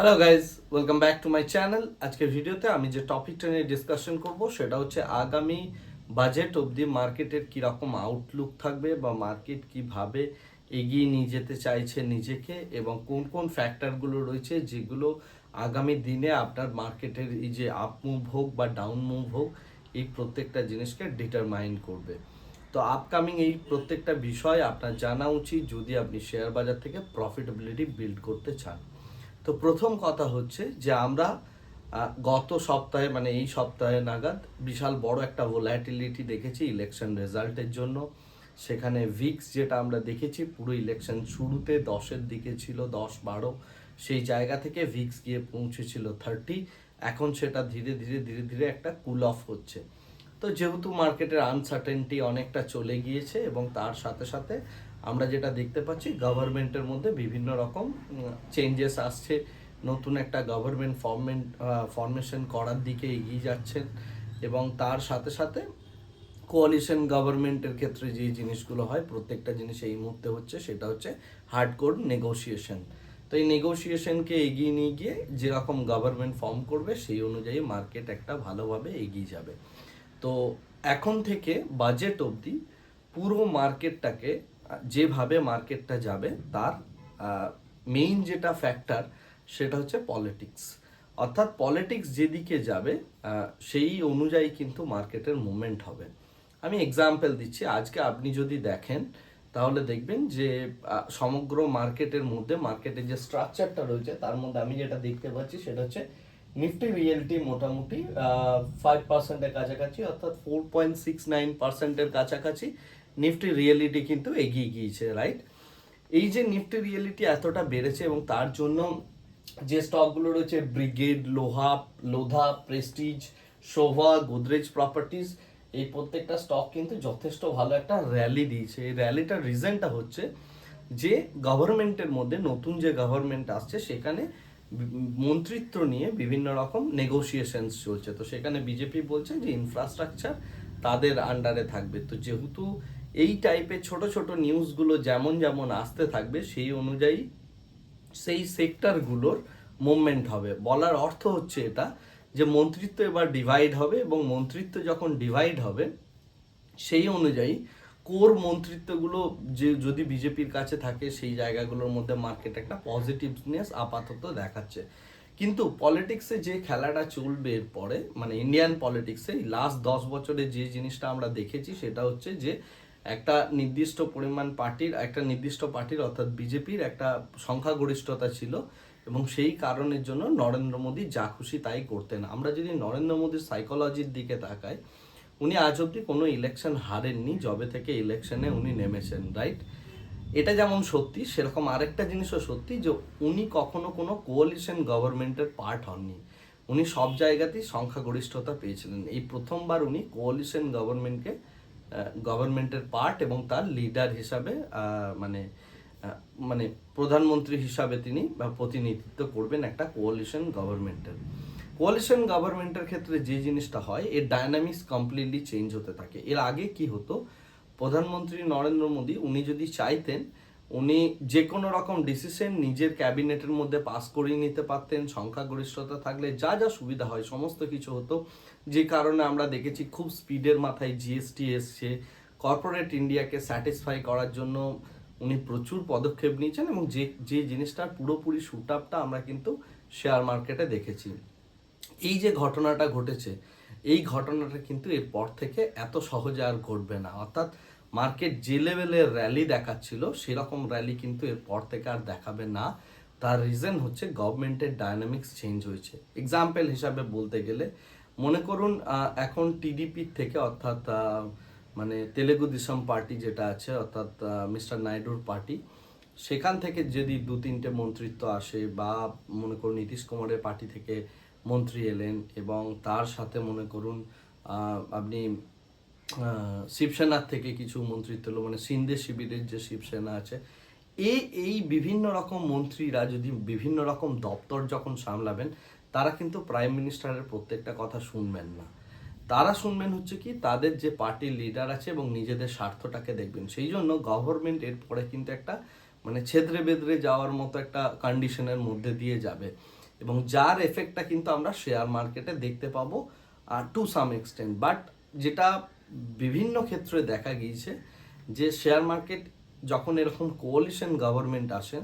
Hello guys welcome back to my channel আজকের ভিডিওতে আমি যে টপিকটা নিয়ে ডিসকাশন করব, সেটা হচ্ছে আগামী বাজেট অবধি মার্কেটের কীরকম আউটলুক থাকবে বা মার্কেট কীভাবে এগিয়ে নিয়ে যেতে চাইছে নিজেকে এবং কোন কোন ফ্যাক্টরগুলো রয়েছে যেগুলো আগামী দিনে আপনার মার্কেটের এই যে আপ মুভ হোক বা ডাউন মুভ হোক, এই প্রত্যেকটা জিনিসকে ডিটারমাইন করবে। তো আপকামিং এই প্রত্যেকটা বিষয় আপনার জানা উচিত যদি আপনি শেয়ার বাজার থেকে প্রফিটেবিলিটি বিল্ড করতে চান। তো প্রথম কথা হচ্ছে যে আমরা গত সপ্তাহে মানে এই সপ্তাহে নাগাদ বিশাল বড় একটা ভোলাটিলিটি দেখেছি ইলেকশন রেজাল্টের জন্য। সেখানে ভিক্স যেটা আমরা দেখেছি, পুরো ইলেকশন শুরুতে দশের দিকে ছিল, দশ বারো, সেই জায়গা থেকে ভিক্স গিয়ে পৌঁছেছিল থার্টি এখন সেটা ধীরে ধীরে ধীরে ধীরে একটা কুল অফ হচ্ছে। তো যেহেতু মার্কেটের আনসার্টেনটি অনেকটা চলে গিয়েছে এবং তার সাথে সাথে আমরা যেটা দেখতে পাচ্ছি গভর্নমেন্টের মধ্যে বিভিন্ন রকম চেঞ্জেস আসছে। নতুন একটা গভর্নমেন্ট ফর্মেন্ট ফর্মেশন করার দিকে এগিয়ে যাচ্ছেন এবং তার সাথে সাথে কোয়ালিশন গভর্নমেন্টের ক্ষেত্রে যে জিনিসগুলো হয়, প্রত্যেকটা জিনিস এই মুহূর্তে হচ্ছে, সেটা হচ্ছে হার্ডকোর নেগোসিয়েশন তো এই নেগোসিয়েশনকে এগিয়ে নিয়ে গিয়ে যেরকম গভর্নমেন্ট ফর্ম করবে, সেই অনুযায়ী মার্কেট একটা ভালোভাবে এগিয়ে যাবে। তো এখন থেকে বাজেট অবধি পুরো মার্কেটটাকে যেভাবে মার্কেটটা যাবে, তার মেইন যেটা ফ্যাক্টর সেটা হচ্ছে পলিটিক্স অর্থাৎ পলিটিক্স যেদিকে যাবে সেই অনুযায়ী কিন্তু মার্কেটের মুভমেন্ট হবে। আমি এক্সাম্পল দিচ্ছি। আজকে আপনি যদি দেখেন, তাহলে দেখবেন যে সমগ্র মার্কেটের মধ্যে, মার্কেটের যে স্ট্রাকচারটা রয়েছে, তার মধ্যে আমি যেটা দেখতে পাচ্ছি, সেটা হচ্ছে নিফটি রিয়েলিটি মোটামুটি ফাইভ পার্সেন্টের কাছাকাছি, অর্থাৎ ফোর পয়েন্ট সিক্স নাইন পার্সেন্টের কাছাকাছি। নিফটি রিয়েলিটি কিন্তু এগিয়ে গিয়েছে রাইট এই যে নিফটি রিয়েলিটি এতটা বেড়েছে এবং তার জন্য যে স্টকগুলো রয়েছে ব্রিগেড লোহা লোধা প্রেস্টিজ শোভা গোদরেজ প্রপার্টিজ এই প্রত্যেকটা স্টক কিন্তু যথেষ্ট ভালো একটা র্যালি দিয়েছে। এই র্যালিটার রিজনটা হচ্ছে যে গভর্নমেন্টের মধ্যে নতুন যে গভর্নমেন্ট আসছে, সেখানে মন্ত্রিত্ব নিয়ে বিভিন্ন রকম নেগোসিয়েশনস চলছে। তো সেখানে বিজেপি বলছে যে ইনফ্রাস্ট্রাকচার তাদের আন্ডারে থাকবে। তো যেহেতু এই টাইপের ছোট ছোট নিউজগুলো যেমন যেমন আসতে থাকবে, সেই অনুযায়ী সেই সেক্টরগুলোর মুভমেন্ট হবে। বলার অর্থ হচ্ছে এটা যে মন্ত্রিত্ব এবার ডিভাইড হবে এবং মন্ত্রিত্ব যখন ডিভাইড হবে, সেই অনুযায়ী কোর মন্ত্রিত্বগুলো যে যদি বিজেপির কাছে থাকে, সেই জায়গাগুলোর মধ্যে মার্কেট একটা পজিটিভনেস আপাতত দেখাচ্ছে। কিন্তু পলিটিক্সে যে খেলাটা চলবে এরপরে মানে ইন্ডিয়ান পলিটিক্সে লাস্ট দশ বছরে যে জিনিসটা আমরা দেখেছি, সেটা হচ্ছে যে একটা নির্দিষ্ট পরিমাণ পার্টির, একটা নির্দিষ্ট পার্টির, অর্থাৎ বিজেপির একটা সংখ্যাগরিষ্ঠতা ছিল এবং সেই কারণের জন্য নরেন্দ্র মোদী যা খুশি তাই করতেন। আমরা যদি নরেন্দ্র মোদীর সাইকোলজির দিকে তাকাই, উনি আজ অব্দি কোনো ইলেকশন হারেননি, যবে থেকে ইলেকশনে উনি নেমেছেন রাইট এটা যেমন সত্যি, সেরকম আরেকটা জিনিসও সত্যি যে উনি কখনো কোনো কোয়ালিশন গভর্নমেন্টের পার্ট হননি। উনি সব জায়গাতেই সংখ্যাগরিষ্ঠতা পেয়েছিলেন। এই প্রথমবার উনি কোয়ালিশন গভর্নমেন্টকে গভর্নমেন্টের পার্ট এবং তার লিডার হিসাবে মানে মানে প্রধানমন্ত্রী হিসাবে তিনি বা প্রতিনিধিত্ব করবেন একটা কোয়ালিশন গভর্নমেন্টের কোয়ালিশন গভর্নমেন্টের ক্ষেত্রে যে জিনিসটা হয়, এর ডায়নামিক্স কমপ্লিটলি চেঞ্জ হতে থাকে। এর আগে কি হতো, প্রধানমন্ত্রী নরেন্দ্র মোদী, উনি যদি চাইতেন উনি যে কোনো রকম ডিসিশন নিজের ক্যাবিনেটের মধ্যে পাস করিয়ে নিতে পারতেন, সংখ্যাগরিষ্ঠতা থাকলে যা যা সুবিধা হয়, সমস্ত কিছু হতো। যে কারণে আমরা দেখেছি খুব স্পিডের মাথায় জিএসটি এসছে। কর্পোরেট ইন্ডিয়াকে স্যাটিসফাই করার জন্য উনি প্রচুর পদক্ষেপ নিয়েছেন এবং যে যে জিনিসটার পুরোপুরি শুট আপটা আমরা কিন্তু শেয়ার মার্কেটে দেখেছি। এই যে ঘটনাটা ঘটেছে, এই ঘটনাটা কিন্তু এরপর থেকে এত সহজে আর ঘটবে না। অর্থাৎ মার্কেট যে লেভেলের র্যালি দেখাচ্ছিল, সেরকম র্যালি কিন্তু এরপর থেকে আর দেখাবে না। তার রিজন হচ্ছে গভর্নমেন্টের ডায়নামিক্স চেঞ্জ হয়েছে। এক্সাম্পল হিসাবে বলতে গেলে, মনে করুন এখন টিডিপির থেকে অর্থাৎ মানে তেলেগু দেশম পার্টি যেটা আছে, অর্থাৎ মিস্টার নাইডুর পার্টি, সেখান থেকে যদি দু, তিনটে মন্ত্রিত্ব আসে বা মনে করুন নীতিশ কুমারের পার্টি থেকে মন্ত্রী এলেন এবং তার সাথে মনে করুন আপনি শিবসেনার থেকে কিছু মন্ত্রিত্ব এলো মানে সিন্ধে শিবিরের যে শিবসেনা আছে এই এই বিভিন্ন রকম মন্ত্রীরা যদি বিভিন্ন রকম দপ্তর যখন সামলাবেন, তারা কিন্তু প্রাইম মিনিস্টারের প্রত্যেকটা কথা শুনবেন না। তারা শুনবেন হচ্ছে কি, তাদের যে পার্টির লিডার আছে এবং নিজেদের স্বার্থটাকে দেখবেন। সেই জন্য গভর্নমেন্ট এরপরে কিন্তু একটা মানে ছেদ্রে বেদরে যাওয়ার মতো একটা কন্ডিশনের মধ্যে দিয়ে যাবে। এবং যার এফেক্টটা কিন্তু আমরা শেয়ার মার্কেটে দেখতে পাবো টু সাম এক্সটেন্ট বাট যেটা বিভিন্ন ক্ষেত্রে দেখা গিয়েছে যে শেয়ার মার্কেট যখন এরকম কোয়ালিশন গভর্নমেন্ট আসেন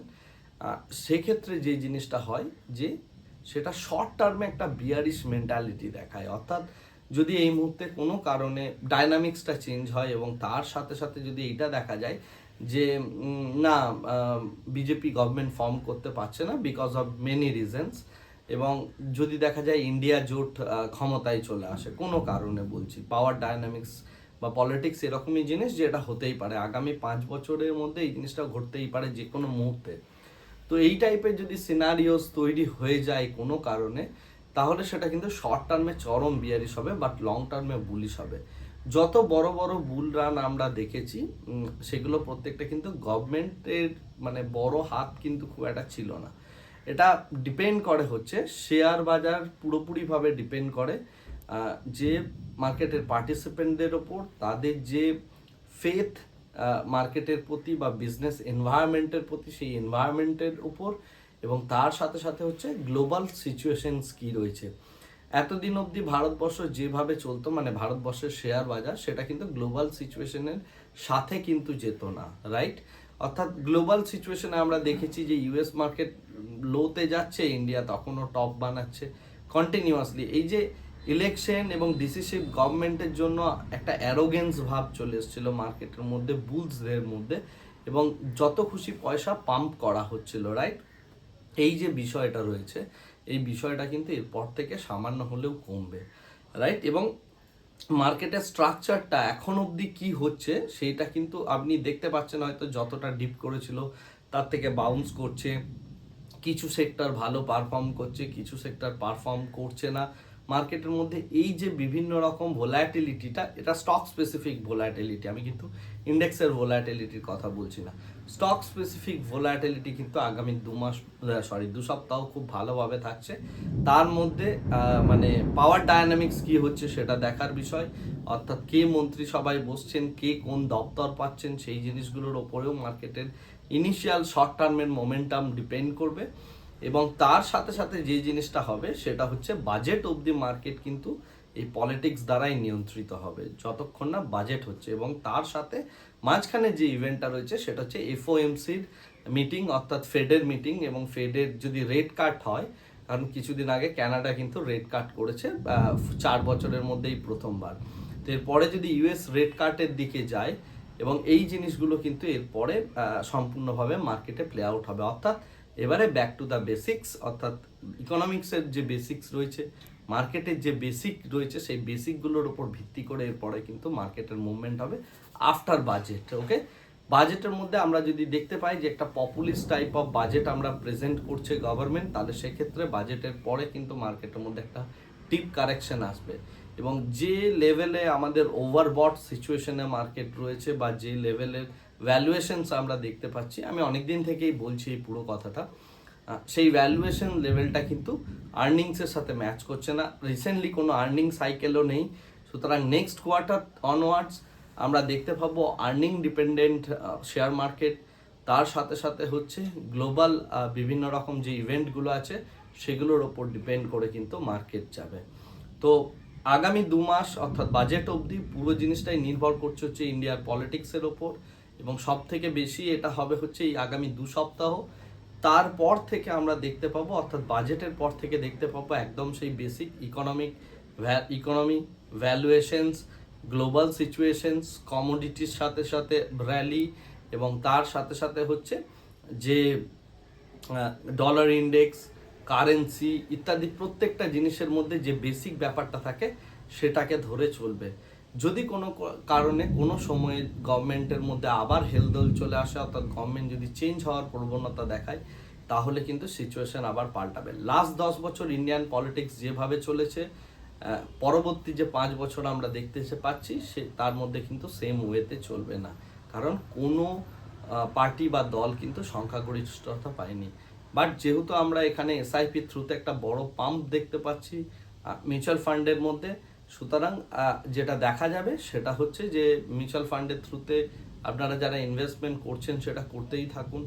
সেক্ষেত্রে যে জিনিসটা হয় যে সেটা শর্ট টার্মে একটা বিয়ারিশ মেন্টালিটি দেখায়। অর্থাৎ যদি এই মুহূর্তে কোনো কারণে ডাইনামিক্সটা চেঞ্জ হয় এবং তার সাথে সাথে যদি এটা দেখা যায় যে না বিজেপি গভর্নমেন্ট ফর্ম করতে পারছে না বিকজ অফ মেনি রিজনস এবং যদি দেখা যায় ইন্ডিয়া জোট ক্ষমতায় চলে আসে, কোনো কারণে বলছি পাওয়ার ডায়নামিক্স বা পলিটিক্স এরকমই জিনিস যেটা হতেই পারে। আগামী পাঁচ বছরের মধ্যে এই জিনিসটা ঘটতেই পারে যে কোনো মুহূর্তে। তো এই টাইপের যদি সিনারিওস তৈরি হয়ে যায় কোনো কারণে, তাহলে সেটা কিন্তু শর্ট টার্মে চরম বিয়ারিশ হবে বাট লং টার্মে বুলিশ হবে। যত বড় বড় বুল রান আমরা দেখেছি সেগুলো প্রত্যেকটা কিন্তু গভর্নমেন্টের মানে বড় হাত কিন্তু খুব একটা ছিল না। এটা ডিপেন্ড করে হচ্ছে শেয়ার বাজার পুরোপুরিভাবে ডিপেন্ড করে যে মার্কেটের পার্টিসিপেন্টদের ওপর, তাদের যে ফেথ মার্কেটের প্রতি বা বিজনেস এনভায়রনমেন্টের প্রতি সেই এনভায়রনমেন্টের উপর এবং তার সাথে সাথে হচ্ছে গ্লোবাল সিচুয়েশনস কী রয়েছে। এতদিন অবধি ভারতবর্ষ যেভাবে চলতো মানে ভারতবর্ষের শেয়ার বাজার, সেটা কিন্তু গ্লোবাল সিচুয়েশনের সাথে কিন্তু যেত না রাইট অর্থাৎ গ্লোবাল সিচুয়েশনে আমরা দেখেছি যে ইউএস মার্কেট লোতে যাচ্ছে, ইন্ডিয়া তখনও টপ বানাচ্ছে কন্টিনিউয়াসলি এই যে ইলেকশন এবং ডিসিসিভ গভর্নমেন্টের জন্য একটা অ্যারোগেন্স ভাব চলে এসেছিল মার্কেটের মধ্যে বুলসদের মধ্যে এবং যত খুশি পয়সা পাম্প করা হচ্ছিল রাইট এই যে বিষয়টা রয়েছে, এই বিষয়টা কিন্তু এরপর থেকে সামান্য হলেও কমবে রাইট এবং মার্কেটের স্ট্রাকচারটা এখন অবধি কি হচ্ছে সেটা কিন্তু আপনি দেখতে পাচ্ছেন হয়তো যতটা ডিপ করেছিল, তার থেকে বাউন্স করছে। কিছু সেক্টর ভালো পারফর্ম করছে, কিছু সেক্টর পারফর্ম করছে না। মার্কেটের মধ্যে এই যে বিভিন্ন রকম ভোলাটিলিটিটা, এটা স্টক স্পেসিফিক ভোলাটিলিটি আমি কিন্তু ইন্ডেক্সের ভোলাটিলিটির কথা বলছি না। স্টক স্পেসিফিক ভোলাটিলিটি কিন্তু আগামী দু মাস সরি দু সপ্তাহ খুব ভালোভাবে থাকছে। তার মধ্যে মানে পাওয়ার ডায়নামিক্স কি হচ্ছে সেটা দেখার বিষয়। অর্থাৎ কে মন্ত্রিসভায় বসছেন, কে কোন দপ্তর পাচ্ছেন, সেই জিনিসগুলোর ওপরেও মার্কেটের ইনিশিয়াল শর্ট টার্মের মোমেন্টাম ডিপেন্ড করবে। এবং তার সাথে সাথে যে জিনিসটা হবে সেটা হচ্ছে বাজেট অবধি মার্কেট কিন্তু এই পলিটিক্স দ্বারাই নিয়ন্ত্রিত হবে, যতক্ষণ না বাজেট হচ্ছে এবং তার সাথে মাঝখানে যে ইভেন্টটা রয়েছে সেটা হচ্ছে এফওএমসির মিটিং অর্থাৎ ফেডের মিটিং এবং ফেডের যদি রেড কাট হয়, কারণ কিছুদিন আগে ক্যানাডা কিন্তু রেড কাট করেছে চার বছরের মধ্যেই প্রথমবার। তো এরপরে যদি ইউএস রেড কার্ডের দিকে যায় এবং এই জিনিসগুলো কিন্তু এরপরে সম্পূর্ণভাবে মার্কেটে প্লে আউট হবে। অর্থাৎ এবারে ব্যাক টু দ্য বেসিক্স অর্থাৎ ইকোনমিক্সের যে বেসিক্স রয়েছে মার্কেটের যে বেসিক রয়েছে, সেই বেসিকগুলোর উপর ভিত্তি করে এরপরে কিন্তু মার্কেটের মুভমেন্ট হবে আফটার বাজেট ওকে বাজেটের মধ্যে আমরা যদি দেখতে পাই যে একটা পপুলিস্ট টাইপ অফ বাজেট আমরা প্রেজেন্ট করছে গভর্নমেন্ট তাহলে সেক্ষেত্রে বাজেটের পরে কিন্তু মার্কেটের মধ্যে একটা টিপ কারেকশন আসবে। এবং যে লেভেলে আমাদের ওভারবট সিচুয়েশনে মার্কেট রয়েছে বা যে লেভেলের ভ্যালুয়েশনস আমরা দেখতে পাচ্ছি। আমি অনেকদিন থেকেই বলছি এই পুরো কথাটা। সেই ভ্যালুয়েশন লেভেলটা কিন্তু আর্নিংসের সাথে ম্যাচ করছে না। রিসেন্টলি কোনো আর্নিং সাইকেলও নেই। সুতরাং নেক্সট কোয়ার্টার অনওয়ার্ডস আমরা দেখতে পাবো আর্নিং ডিপেন্ডেন্ট শেয়ার মার্কেট তার সাথে সাথে হচ্ছে গ্লোবাল বিভিন্ন রকম যে ইভেন্টগুলো আছে, সেগুলোর ওপর ডিপেন্ড করে কিন্তু মার্কেট যাবে। তো আগামী দু মাস অর্থাৎ বাজেট অবধি পুরো জিনিসটাই নির্ভর করছে হচ্ছে ইন্ডিয়ার পলিটিক্সের ওপর। এবং সব থেকে বেশি এটা হবে হচ্ছে এই আগামী দু সপ্তাহ। তারপর থেকে আমরা দেখতে পাবো, অর্থাৎ বাজেটের পর থেকে দেখতে পাবো একদম সেই basic economic economy valuations global situations কমোডিটির সাথে সাথে র্যালি এবং তার সাথে সাথে হচ্ছে যে ডলার ইন্ডেক্স কারেন্সি ইত্যাদি প্রত্যেকটা জিনিসের মধ্যে যে বেসিক ব্যাপারটা থাকে সেটাকে ধরে চলবে। যদি কোনো কারণে কোনো সময়ে গভর্নমেন্টের মধ্যে আবার হেলদোল চলে আসে, অর্থাৎ গভর্নমেন্ট যদি চেঞ্জ হওয়ার প্রবণতা দেখায়, তাহলে কিন্তু সিচুয়েশন আবার পাল্টাবে। লাস্ট দশ বছর ইন্ডিয়ান পলিটিক্স যেভাবে চলেছে পরবর্তী যে পাঁচ বছর আমরা দেখতে পাচ্ছি, সে তার মধ্যে কিন্তু সেম ওয়েতে চলবে না। কারণ কোনো পার্টি বা দল কিন্তু সংখ্যাগরিষ্ঠতা পায়নি। বাট যেহেতু আমরা এখানে এসআইপি থ্রুতে একটা বড় পাম্প দেখতে পাচ্ছি মিউচুয়াল ফান্ডের মধ্যে সুতরাং যেটা দেখা যাবে সেটা হচ্ছে যে মিউচুয়াল ফান্ডের থ্রুতে আপনারা যারা ইনভেস্টমেন্ট করছেন সেটা করতেই থাকুন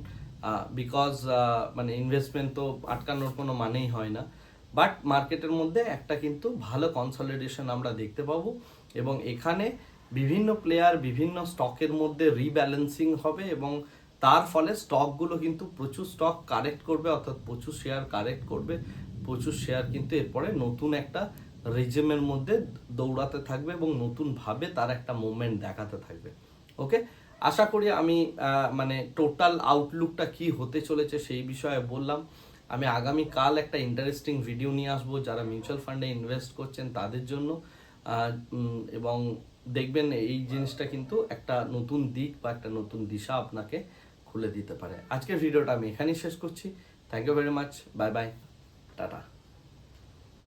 বিকজ মানে ইনভেস্টমেন্ট তো আটকানোর কোনো মানেই হয় না। বাট মার্কেটের মধ্যে একটা কিন্তু ভালো কনসলিডেশন আমরা দেখতে পাবো এবং এখানে বিভিন্ন প্লেয়ার বিভিন্ন স্টকের মধ্যে রিব্যালেন্সিং হবে এবং তার ফলে স্টকগুলো কিন্তু প্রচুর স্টক কারেক্ট করবে, অর্থাৎ প্রচুর শেয়ার কারেক্ট করবে। প্রচুর শেয়ার কিন্তু এরপরে নতুন একটা রেজিমের মধ্যে দৌড়াতে থাকবে এবং নতুনভাবে তার একটা মুভমেন্ট দেখাতে থাকবে। ওকে আশা করি আমি মানে টোটাল আউটলুকটা কি হতে চলেছে সেই বিষয়ে বললাম। আমি আগামী কাল একটা ইন্টারেস্টিং ভিডিও নিয়ে আসব যারা মিউচুয়াল ফান্ডে ইনভেস্ট করছেন তাদের জন্য। এবং দেখবেন এই জিনিসটা কিন্তু একটা নতুন দিক বা একটা নতুন দিশা আপনাকে খুলে দিতে পারে। আজকের ভিডিওটা আমি এখানেই শেষ করছি। Thank you very much bye bye tata